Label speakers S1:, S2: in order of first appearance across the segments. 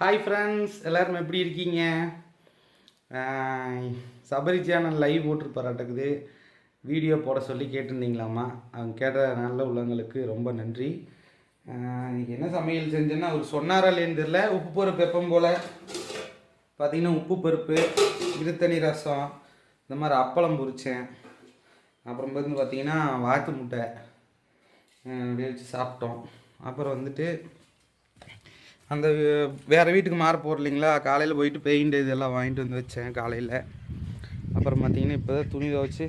S1: Hi friends எல்லோரும் எப்படி இருக்கீங்க? ஆஹ் சபரி சேனல் லைவ் போட்டிருப்பாராட்டக்குது வீடியோ போட சொல்லி கேட்டிருந்தீங்களாம்மா? அவங்க கேட்ட நல்ல உள்ளவங்களுக்கு ரொம்ப நன்றி. ஆஹ் என்ன சமையல் செஞ்சேன்னா அவர் சொன்னாரா இல்லைன்னு தெரில உப்பு பருப்பு எப்பவும் போல். பார்த்திங்கன்னா உப்பு பருப்பு இருத்தணி ரசம் இந்த மாதிரி அப்பளம் பொரிச்சேன். அப்புறம் வந்து பார்த்தீங்கன்னா வாத்து முட்டை அப்படியே வச்சு சாப்பிட்டோம். அப்புறம் வந்துட்டு அந்த வேறு வீட்டுக்கு மாற போகிற இல்லைங்களா? காலையில் போயிட்டு பெயிண்ட் இதெல்லாம் வாங்கிட்டு வந்து வச்சேன் காலையில். அப்புறம் பார்த்தீங்கன்னா இப்போ தான் துணி துவச்சி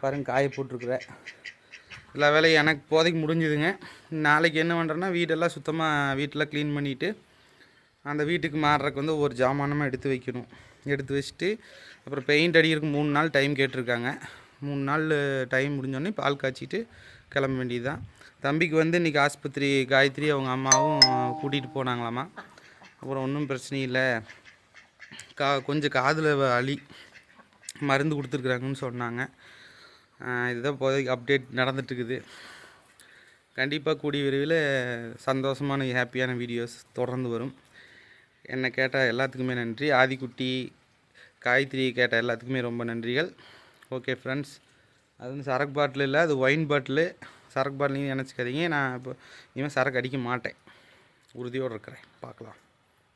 S1: பாருங்க காய போட்டிருக்குறேன். எல்லா வேலையும் எனக்கு போதைக்கு முடிஞ்சுதுங்க. நாளைக்கு என்ன பண்ணுறேன்னா வீடெல்லாம் சுத்தமாக வீட்டெல்லாம் க்ளீன் பண்ணிவிட்டு அந்த வீட்டுக்கு மாறுறதுக்கு வந்து ஒரு ஜாமானமாக எடுத்து வைக்கணும். எடுத்து வச்சுட்டு அப்புறம் பெயிண்ட் அடிக்கிறதுக்கு மூணு நாள் டைம் கேட்டிருக்காங்க. மூணு நாள் டைம் முடிஞ்சோடனே பால் காய்ச்சிட்டு கிளம்ப வேண்டியது தான் தம்பிக்கு வந்து இன்றைக்கி ஆஸ்பத்திரி காயத்ரி அவங்க அம்மாவும் கூட்டிகிட்டு போனாங்களாமா. அப்புறம் ஒன்றும் பிரச்சனை இல்லை. கா கொஞ்சம் காதில் அழி மருந்து கொடுத்துருக்குறாங்கன்னு சொன்னாங்க. இதுதான் இப்போதைக்கு அப்டேட் நடந்துட்டுருக்குது. கண்டிப்பாக கூடிய விரைவில் சந்தோஷமான ஹாப்பியான வீடியோஸ் தொடர்ந்து வரும். என்னை கேட்ட எல்லாத்துக்குமே நன்றி. ஆதிக்குட்டி காயத்ரி கேட்ட எல்லாத்துக்குமே ரொம்ப நன்றிகள். ஓகே ஃப்ரெண்ட்ஸ் அது வந்து சரக்கு பாட்டில் இல்லை அது ஒயின் பாட்டிலு சரக்கு பாட்டிலையும் நினச்சிக்காதீங்க. நான் இப்போ இனிமேல் சரக்கு அடிக்க மாட்டேன். உறுதியோடு இருக்கிறேன். பார்க்கலாம்.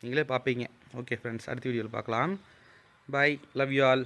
S1: நீங்களே பார்ப்பீங்க. ஓகே ஃப்ரெண்ட்ஸ் அடுத்த வீடியோவில் பார்க்கலாம். Bye love you all